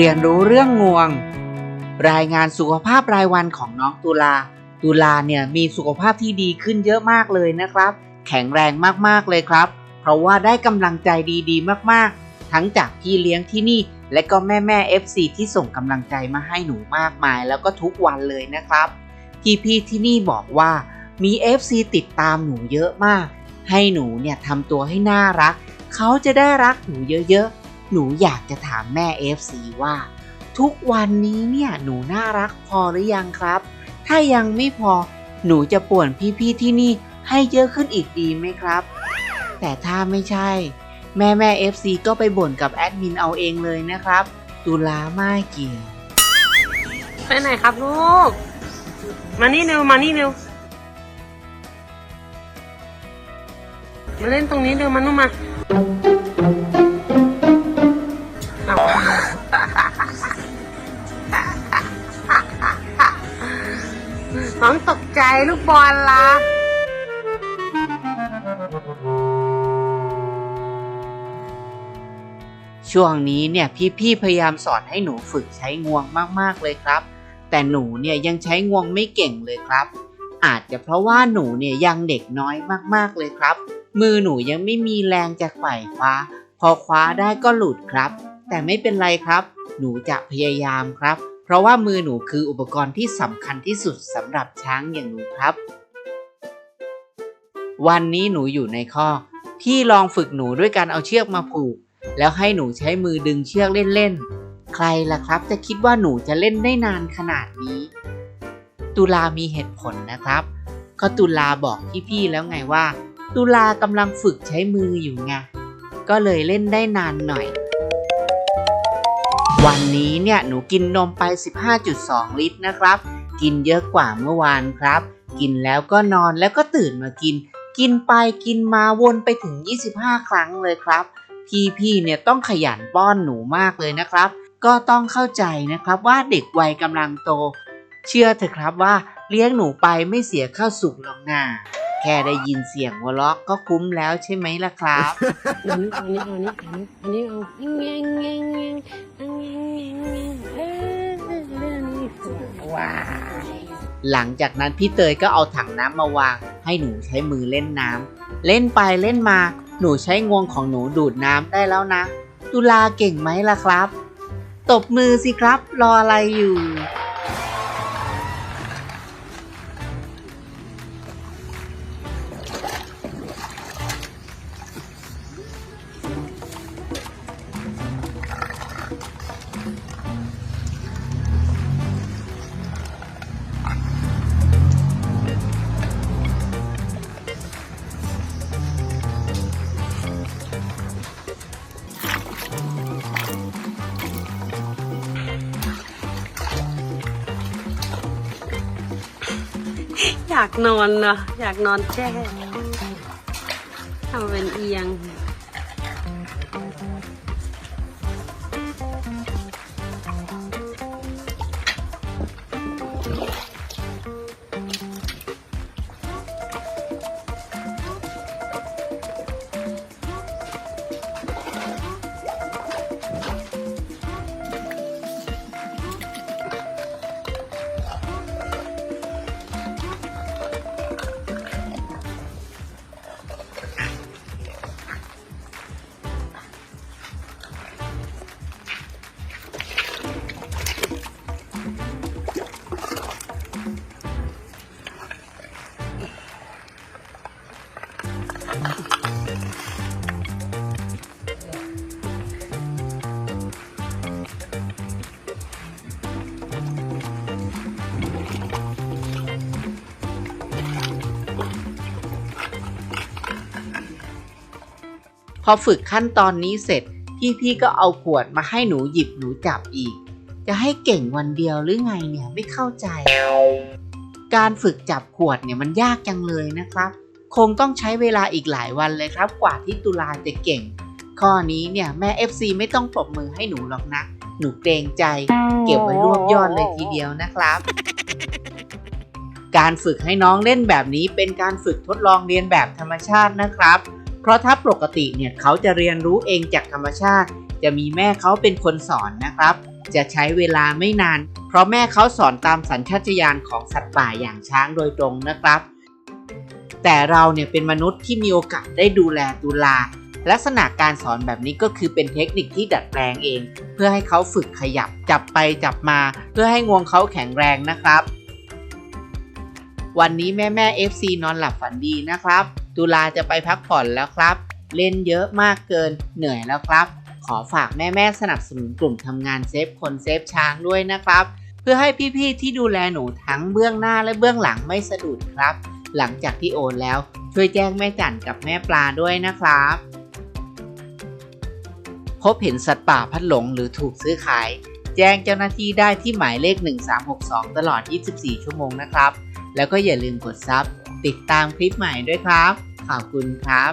เรียนรู้เรื่องงวง รายงานสุขภาพรายวันของน้องตุลา ตุลาเนี่ยมีสุขภาพที่ดีขึ้นเยอะมากเลยนะครับ แข็งแรงมากๆเลยครับ เพราะว่าได้กำลังใจดีๆ มากๆ ทั้งจากพี่เลี้ยงที่นี่ และก็แม่แม่ๆ FC ที่ส่งกำลังใจมาให้หนูมากมาย แล้วก็ทุกวันเลยนะครับพี่ๆที่นี่บอกว่ามี FC ติดตามหนูเยอะมาก ให้หนูเนี่ยทำตัวให้น่ารัก เขาจะได้รักหนูเยอะๆ หนูอยากจะถามแม่ FC ว่า ทุกวันนี้เนี่ยหนูน่ารักพอหรือยังครับ ถ้ายังไม่พอหนูจะป่วนพี่ๆที่นี่ให้เยอะขึ้นอีกดีไหมครับ แต่ถ้าไม่ใช่ แม่แม่ FC ก็ไปบ่นกับแอดมินเอาเองเลยนะครับ ตุลาไม่เกี่ยวไปไหนครับลูก มานี่เร็วมานี่เร็วมาเล่นตรงนี้เร็วมานุ่มมาเอา น้องตกใจลูกบอลละช่วงนี้เนี่ยพี่ๆพยายามสอนให้หนูฝึกใช้งวงมากๆเลยครับ แต่หนูเนี่ยยังใช้งวงไม่เก่งเลยครับ อาจจะเพราะว่าหนูเนี่ยยังเด็กน้อยมากๆเลยครับ มือหนูยังไม่มีแรงจะไขว่คว้า พอคว้าได้ก็หลุดครับ แต่ไม่เป็นไรครับ หนูจะพยายามครับ เพราะว่ามือหนูคืออุปกรณ์ที่สำคัญที่สุดสำหรับช้างอย่างหนูครับ วันนี้หนูอยู่ในข้อพี่ลองฝึกหนูด้วยการเอาเชือกมาผูก แล้วให้หนูใช้มือดึงเชือกเล่นๆ ใครล่ะครับจะคิดว่าหนูจะเล่นได้นานขนาดนี้ ตุลามีเหตุผลนะครับ ก็ตุลาบอกพี่ๆแล้วไงว่า ตุลากำลังฝึกใช้มืออยู่ไงก็เลยเล่นได้นานหน่อย วันนี้เนี่ยหนูกินนมไป 15.2 ลิตรนะครับ กินเยอะกว่าเมื่อวานครับ กินแล้วก็นอนแล้วก็ตื่นมากิน กินไปกินมาวนไปถึง 25 ครั้งเลยครับ พี่ๆเนี่ยต้องขยันป้อนหนูมากเลยนะครับ ก็ต้องเข้าใจนะครับว่าเด็กวัยกำลังโต เชื่อเถอะครับว่าเลี้ยงหนูไปไม่เสียข้าวสุกหรอกนาแค่ได้ยินเสียงหัวเราะก็คุ้มแล้วใช่ไหมล่ะครับ อันนี้เอาอันนี้เอาอันนี้เอาอันนี้เอาเงี้ยเงี้ยเงี้ย ว้าหลังจากนั้นพี่เตยก็เอาถังน้ำมาวาง ให้หนูใช้มือเล่นน้ำเล่นไปเล่นมา หนูใช้งวงของหนูดูดน้ำได้แล้วนะ ตุลาเก่งไหมล่ะครับ ตบมือสิครับ รออะไรอยู่ อยากนอนเนาะอยากนอนแช่ทำเป็นเอียง พอฝึกขั้นตอนนี้เสร็จ พี่ๆก็เอาขวดมาให้หนูหยิบหนูจับอีก จะให้เก่งวันเดียวหรือไงเนี่ยไม่เข้าใจ การฝึกจับขวดเนี่ยมันยากจังเลยนะครับ คงต้องใช้เวลาอีกหลายวันเลยครับ กว่าที่ตุลาจะเก่ง ข้อนี้เนี่ยแม่ FC ไม่ต้องปรบมือให้หนูหรอกนะ หนูเกรงใจ เก็บไว้รวบยอดเลยทีเดียวนะครับการฝึกให้น้องเล่นแบบนี้เป็นการฝึกทดลองเรียนแบบธรรมชาตินะครับ เพราะถ้าปกติเนี่ยเขาจะเรียนรู้เองจากธรรมชาติ จะมีแม่เขาเป็นคนสอนนะครับ จะใช้เวลาไม่นาน เพราะแม่เขาสอนตามสัญชาตญาณของสัตว์ป่าอย่างช้างโดยตรงนะครับ แต่เราเนี่ยเป็นมนุษย์ที่มีโอกาสได้ดูแลตุลา ลักษณะการสอนแบบนี้ก็คือเป็นเทคนิคที่ดัดแปลงเอง เพื่อให้เขาฝึกขยับจับไปจับมา เพื่อให้งวงเขาแข็งแรงนะครับ วันนี้แม่แม่ FC นอนหลับฝันดีนะครับ ตุลาจะไปพักผ่อนแล้วครับ เล่นเยอะมากเกินเหนื่อยแล้วครับ ขอฝากแม่แม่ๆสนับสนุนกลุ่มทำงานเซฟคนเซฟช้างด้วยนะครับ เพื่อให้พี่ๆที่ดูแลหนูทั้งเบื้องหน้าและเบื้องหลังไม่สะดุดครับ หลังจากที่โอนแล้วช่วยแจ้งแม่จันกับแม่ปลาด้วยนะครับ พบเห็นสัตว์ป่าพัดหลงหรือถูกซื้อขาย แจ้งเจ้าหน้าที่ได้ที่หมายเลข 1362 ตลอด 24 ชั่วโมงนะครับ แล้วก็อย่าลืมกดซับ ติดตามคลิปใหม่ด้วยครับ ขอบคุณครับ